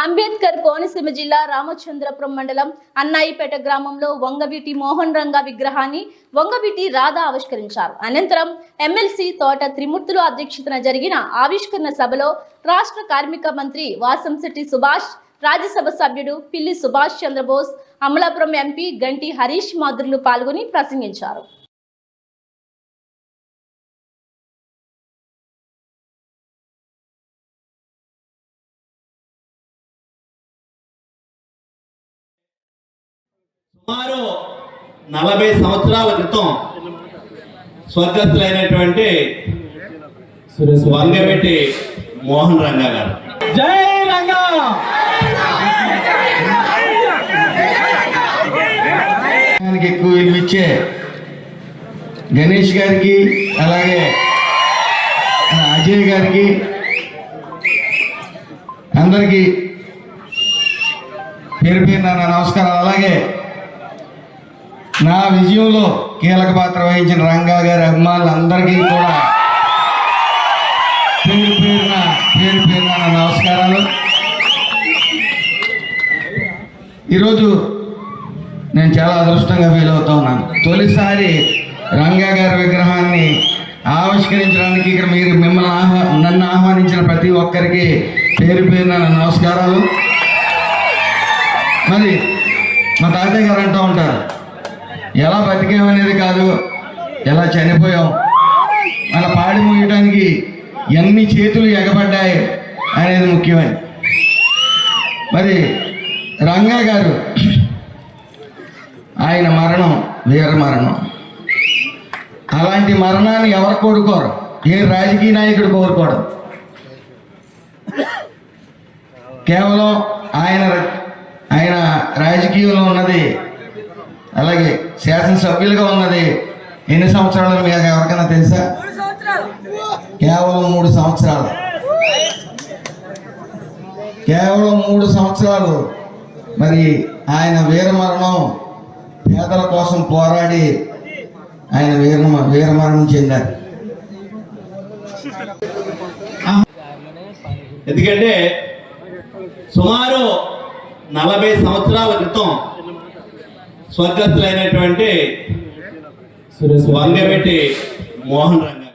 అంబేద్కర్ కోనసీమ జిల్లా రామచంద్రపురం మండలం అన్నాయిపేట గ్రామంలో వంగవీటి మోహన్ రంగ విగ్రహాన్ని వంగవీటి రాధా ఆవిష్కరించారు. అనంతరం ఎమ్మెల్సీ తోట త్రిమూర్తులు అధ్యక్షతన జరిగిన ఆవిష్కరణ సభలో రాష్ట్ర కార్మిక మంత్రి వాసంశెట్టి సుభాష్ రాజ్యసభ సభ్యుడు పిల్లి సుభాష్ చంద్రబోస్ అమలాపురం ఎంపీ గంటి హరీష్ మాధుర్లు పాల్గొని ప్రసంగించారు. సుమారు నలభై సంవత్సరాల క్రితం స్వర్గస్థులైనటువంటి వంగవెట్టి మోహన్ రంగా గారు. జై రంగా! ఎక్కువ విలువిచ్చే గణేష్ గారికి అలాగే అజయ్ గారికి అందరికీ పేరు పేరు నా నమస్కారాలు. అలాగే నా విజయంలో కీలక పాత్ర వహించిన రంగా గారి అభిమానులందరికీ కూడా పేరు పేరున పేరు పేరున నమస్కారాలు. ఈరోజు నేను చాలా అదృష్టంగా ఫీల్ అవుతా ఉన్నాను. తొలిసారి రంగా గారి విగ్రహాన్ని ఆవిష్కరించడానికి ఇక్కడ మీరు మిమ్మల్ని ఆహ్వా నన్ను ఆహ్వానించిన ప్రతి ఒక్కరికి పేరు పేరున నమస్కారాలు. మరి మా తాతయ్య గారు అంటూ ఉంటారు ఎలా బతికామనేది కాదు. ఎలా చనిపోయాం. మన పాడి మూయటానికి ఎన్ని చేతులు ఎగబడ్డాయి అనేది ముఖ్యమైన మరి రంగా గారు ఆయన మరణం వీర మరణం. అలాంటి మరణాన్ని ఎవరు కోరుకోరు? ఏ రాజకీయ నాయకుడు కోరుకోడు? కేవలం ఆయన ఆయన రాజకీయంలో ఉన్నది అలాగే శాసనసభ్యులుగా ఉన్నది ఎన్ని సంవత్సరాలు మీకు ఎవరికైనా తెలుసా? కేవలం మూడు సంవత్సరాలు. కేవలం మూడు సంవత్సరాలు. మరి ఆయన వీరమరణం పేదల కోసం పోరాడి ఆయన వీర వీరమరణం చెందారు. ఎందుకంటే సుమారు నలభై సంవత్సరాల క్రితం స్వర్గస్థులైనటువంటి వంగవెట్టి మోహన్ రంగా